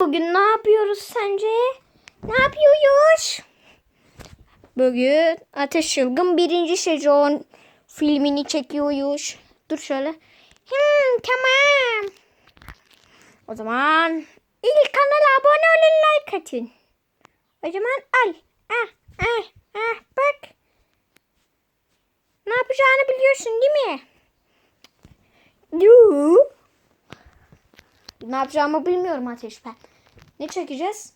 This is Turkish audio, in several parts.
Bugün ne yapıyoruz sence? Ne yapıyoruz? Bugün Ateş Çılgın birinci sezon filmini çekiyoruz. Dur şöyle. Hmm, tamam. O zaman ilk kanala abone olun like atın. O zaman al. Ah, ah, ah, bak. Ne yapacağını biliyorsun değil mi? Yoo. Ne yapacağımı bilmiyorum Ateş ben. Ne çekeceğiz?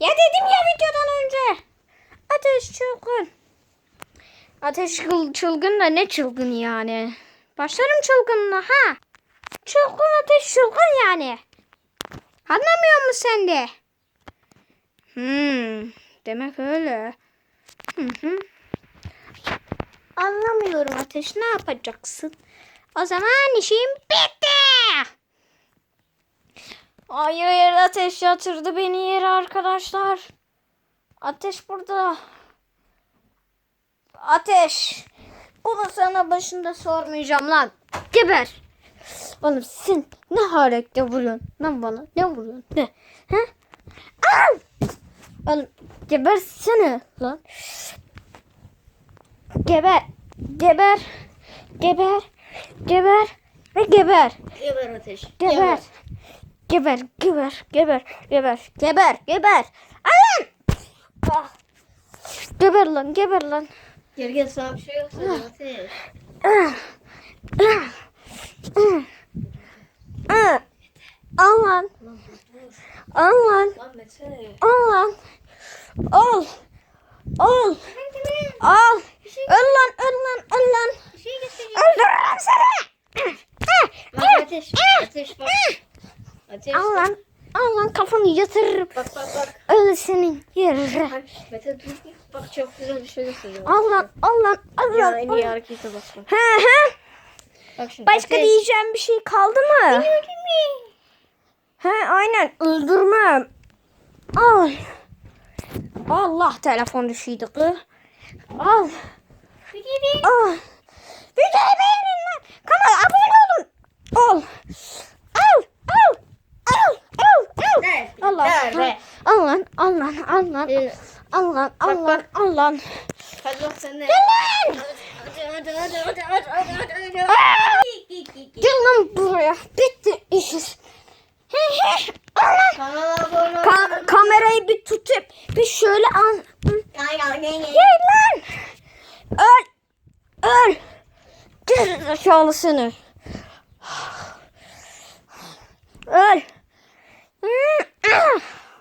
Ya dedim ya videodan önce. Ateş çılgın. Ateş çıl- çılgın da ne çılgın yani. Başlarım çılgınla ha. Çılgın ateş çılgın yani. Anlamıyor musun sen de? Hmm, demek öyle. Hı hı. Anlamıyorum ateş ne yapacaksın? O zaman işim bitti. Hayır ateş yatırdı beni yere arkadaşlar. Ateş burada. Ateş. Bunu sana başında sormayacağım lan. Geber. Oğlum sen ne harekette vuruyorsun? Lan bana ne vuruyorsun? Ne? Ha? Al! Oğlum gebersene lan. Geber. Geber. Geber. Geber. Ve geber. Geber ateş. Geber. Geber, geber, geber, geber, geber, geber. Alan! Ah. Geber lan, geber lan. Gel gel sana bir şey yok sana ateş. Al lan, al lan, al lan. Al. Al. Al. Öl lan, öl lan, öl lan. Bir şey getireceğim. Öldürürüm seni. Ah. Bak ateş. Ateş bak. Ateş. Al lan, al lan kafanı yatırırım. Bak bak bak. Öl senin yerine. Bak, Mete dur. Bak çok güzel bir şey göstereceğim. Al lan, al lan, al Ya lan. en iyi harekete bak. He he. Bak şimdi. Başka ateş. diyeceğim bir şey kaldı mı? He aynen öldürmem. Al. Allah telefon düşüydü kız. Al. Al. Videoyu beğenin lan. Kanala abone olun. Al. Al. Al. Al. Al. Al. Ver, Allah. ver, ver. Al lan. Al lan. Ee, Al lan. Al Bak, lan. bak. Al lan. Hadi bak sen de. Gel lan. Hadi hadi hadi hadi hadi hadi. Gel lan buraya. Bitti işiz. Kanala abone ol. Ka- kamerayı bir tutup bir şöyle al. Gel lan. Öl. Öl. Gel aşağılısını. Öl.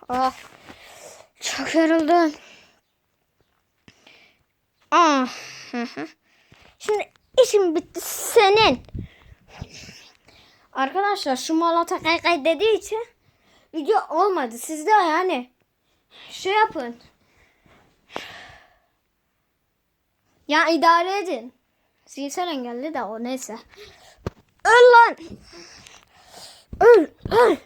Ah. Yoruldum. Ah. Şimdi işim bitti senin. Arkadaşlar şu malata kaykay dediği için video olmadı. Siz de yani şey yapın. Ya idare edin. Zihinsel engelli de o neyse. Öl lan. Öl, öl.